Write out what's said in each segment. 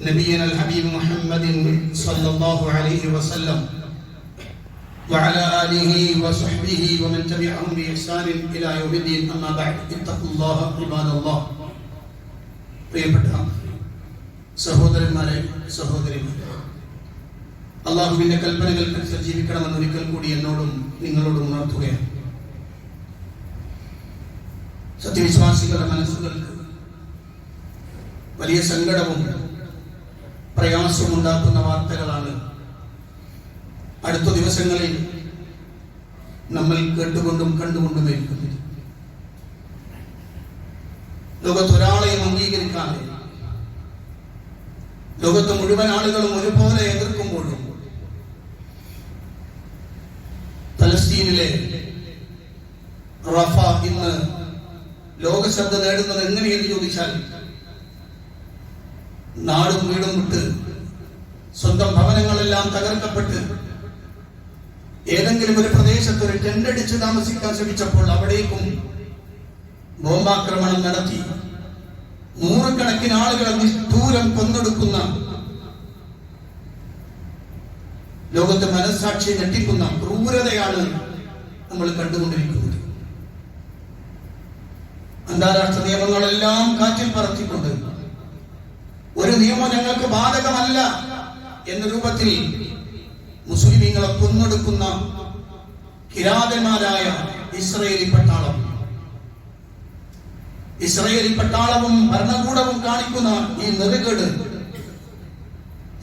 نبينا الحبيب محمد صلى الله عليه وسلم وعلى آله وصحبه ومن تبعهم بإحسان إلى يوم الدين أما بعد اتقوا الله عباد الله പ്രിയപ്പെട്ട സഹോദരന്മാരെ സഹോദരിമാരെ അള്ളാഹുവിന്റെ കൽപ്പനകൾക്കനുസരിച്ച് ജീവിക്കണമെന്ന് ഒരിക്കൽ കൂടി എന്നോടും നിങ്ങളോടും ഉണർത്തുകയാണ് സത്യവിശ്വാസികളുടെ മനസ്സുകൾക്ക് വലിയ സങ്കടവും പ്രയാസവും ഉണ്ടാക്കുന്ന വാർത്തകളാണ്. അടുത്ത ദിവസങ്ങളിൽ നമ്മൾ കേട്ടുകൊണ്ടും കണ്ടുകൊണ്ടും ഇരിക്കുന്നത്. ലോകത്ത് ഒരാളെയും അംഗീകരിക്കാതെ ലോകത്ത് മുഴുവൻ ആളുകളും ഒരുപോലെ എതിർക്കുമ്പോഴും ഫലസ്തീനിലെ റഫ ഇന്ന് ലോകശ്രദ്ധ നേടുന്നത് എങ്ങനെയെന്ന് ചോദിച്ചാൽ നാടും വീടും വിട്ട് സ്വന്തം ഭവനങ്ങളെല്ലാം തകർക്കപ്പെട്ട് ഏതെങ്കിലും ഒരു പ്രദേശത്ത് ഒരു ടെൻഡടിച്ച് താമസിക്കാൻ ശ്രമിച്ചപ്പോൾ അവിടേക്കും ബോംബാക്രമണം നടത്തി. നൂറുകണക്കിന് ആളുകളെ നിഷ്ഠൂരം കൊന്നൊടുക്കുന്ന ലോകത്തെ മനസ്സാക്ഷി ഞെട്ടിക്കുന്ന ക്രൂരതയാണ് നമ്മൾ കണ്ടുകൊണ്ടിരിക്കുന്നത്. അന്താരാഷ്ട്ര നിയമങ്ങളെല്ലാം കാറ്റിൽ പറത്തിക്കൊണ്ട് ഞങ്ങൾക്ക് ബാധകമല്ല എന്ന രൂപത്തിൽ മുസ്ലിമീങ്ങളെ കൊന്നെടുക്കുന്ന കിരാതന്മാരായ ഇസ്രയേലി പട്ടാളം. ഇസ്രയേലി പട്ടാളവും ഭരണകൂടവും കാണിക്കുന്ന ഈ നെറുകേട്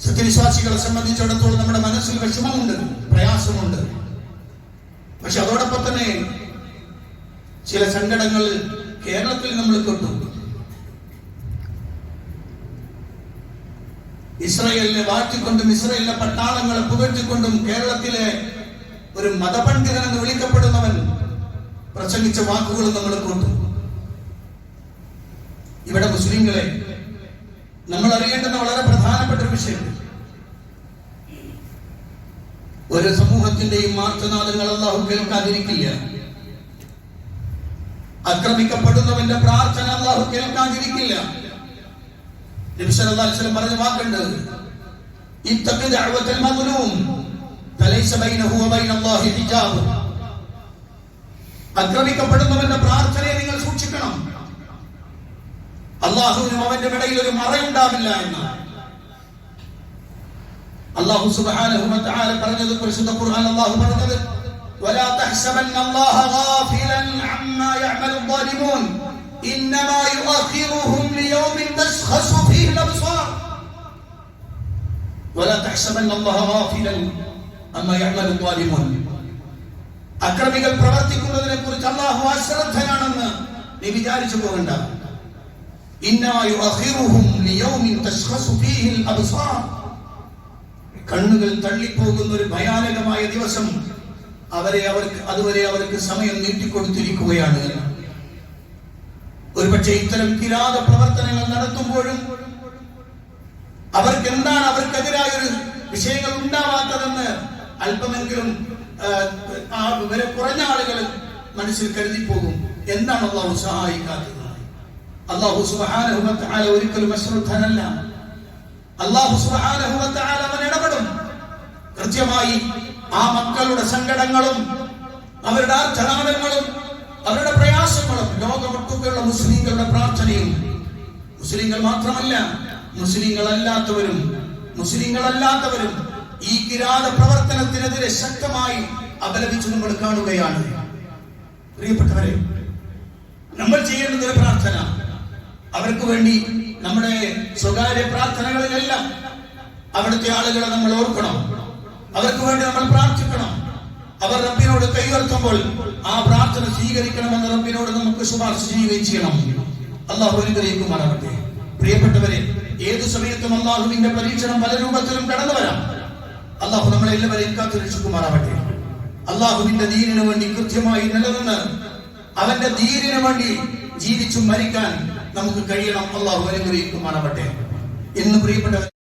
സത്യവിശ്വാസികളെ സംബന്ധിച്ചിടത്തോളം നമ്മുടെ മനസ്സിൽ വിഷമമുണ്ട് പ്രയാസമുണ്ട്. പക്ഷെ അതോടൊപ്പം തന്നെ ചില സങ്കടങ്ങൾ കേരളത്തിൽ നമ്മൾ കേട്ടു. ഇസ്രയേലിനെ വാഴ്ത്തിക്കൊണ്ടും ഇസ്രയേലിലെ പട്ടാളങ്ങളെ പുകഴ്ത്തിക്കൊണ്ടും കേരളത്തിലെ ഒരു മതപണ്ഡിതൻ എന്ന് വിളിക്കപ്പെടുന്നവൻ പ്രസംഗിച്ച വാക്കുകൾ നമ്മൾ കൊണ്ടു ഇവിടെ മുസ്ലിങ്ങളെ നമ്മൾ അറിയേണ്ടുന്ന വളരെ പ്രധാനപ്പെട്ട ഒരു വിഷയം. ഒരു സമൂഹത്തിന്റെയും മാർത്തനാദങ്ങൾ അള്ളാഹു കേൾക്കാതിരിക്കില്ല. ആക്രമിക്കപ്പെടുന്നവന്റെ പ്രാർത്ഥന അള്ളാഹു കേൾക്കാതിരിക്കില്ല. അല്ലാഹി ഹിജാബ് ആക്രമിക്കപ്പെടുന്നവന്റെ പ്രാർത്ഥനയെ നിങ്ങൾ സൂക്ഷിക്കണം അള്ളാഹുവിനും അവന്റെ ഇടയിൽ ഒരു മറയുണ്ടാവില്ല എന്ന് അള്ളാഹു സുബ്ഹാനഹു വ തആല പറഞ്ഞത് പരിശുദ്ധ ഖുർആൻ അള്ളാഹു പറഞ്ഞത് ولا تحسبن الله غافلا عما يعمل الظالمون انما يؤخرهم ليوم تشخص فيه الابصار ولا تحسبن الله غافلا عما يعمل الظالمون അക്രമികൾ പ്രവർത്തിക്കുന്നതിനെ കുറിച്ച് അള്ളാഹു അശ്രദ്ധനാണെന്ന് നീ വിചാരിച്ചു പോകണ്ട إنما يؤخرهم ليوم تشخص فيه الأبصار കണ്ണുകൾ തള്ളിപ്പോകുന്ന ഒരു ഭയാനകമായ ദിവസം അവരെ അവർക്ക് അതുവരെ അവർക്ക് സമയം നീട്ടിക്കൊടുത്തിരിക്കുകയാണ് ഒരുപക്ഷെ ഇത്തരം കിരാത പ്രവർത്തനങ്ങൾ നടത്തുമ്പോഴും അവർക്ക് എന്താണ് അവർക്കെതിരായ ഒരു വിഷയങ്ങൾ ഉണ്ടാവാത്തതെന്ന് അല്പമെങ്കിലും വില കുറഞ്ഞ ആളുകൾ മനസ്സിൽ കരുതി പോകും എന്താണ് അള്ളാഹു സഹായിക്കാത്തത്? അള്ളാഹു തആല ഒരിക്കലും അശ്രദ്ധനല്ല. അള്ളാഹു തആല അവൻ ഇടപെടും. കൃത്യമായി ആ മക്കളുടെ സങ്കടങ്ങളും അവരുടെ ആ അവരുടെ ലോകമൊട്ടുകയുള്ള മുസ്ലിങ്ങളുടെ പ്രാർത്ഥനയും മുസ്ലിങ്ങൾ മാത്രമല്ല മുസ്ലിങ്ങളല്ലാത്തവരും മുസ്ലിങ്ങളല്ലാത്തവരും ഈ കിരാത പ്രവർത്തനത്തിനെതിരെ ശക്തമായി അപലപിച്ച് നമ്മൾ കാണുകയാണ്. പ്രിയപ്പെട്ടവരെ നമ്മൾ ചെയ്യേണ്ടത് ഒരു പ്രാർത്ഥന. അവർക്ക് വേണ്ടി നമ്മുടെ സ്വകാര്യ പ്രാർത്ഥനകളിലെല്ലാം അവിടുത്തെ ആളുകളെ നമ്മൾ ഓർക്കണം. അവർക്ക് വേണ്ടി നമ്മൾ പ്രാർത്ഥിക്കണം. അവർ റബ്ബിനോട് കൈയുയർത്തുമ്പോൾ ആ പ്രാർത്ഥന സ്വീകരിക്കണമെന്ന് റബ്ബിനോട് നമുക്ക് ശുപാർശ ചെയ്യുകയും ചെയ്യണം. അള്ളാഹു അനുഗ്രഹിക്കുമാറാകട്ടെ. പ്രിയപ്പെട്ടവരെ ഏത് സമയത്തും അള്ളാഹുവിന്റെ പരീക്ഷണം പല രൂപത്തിലും കടന്നു വരാം. അള്ളാഹു നമ്മളെ എല്ലാവരെയും കാത്തു രക്ഷിക്കുമാറാകട്ടെ അള്ളാഹുവിന്റെ ദീനിനു വേണ്ടി കൃത്യമായി നിലനിന്ന് അവന്റെ ദീനിനു വേണ്ടി ജീവിച്ചു മരിക്കാൻ നമുക്ക് കഴിയണം. അള്ളാഹു അനുഗ്രഹിക്കുമാറാവട്ടെ എന്ന് പ്രിയപ്പെട്ടവർ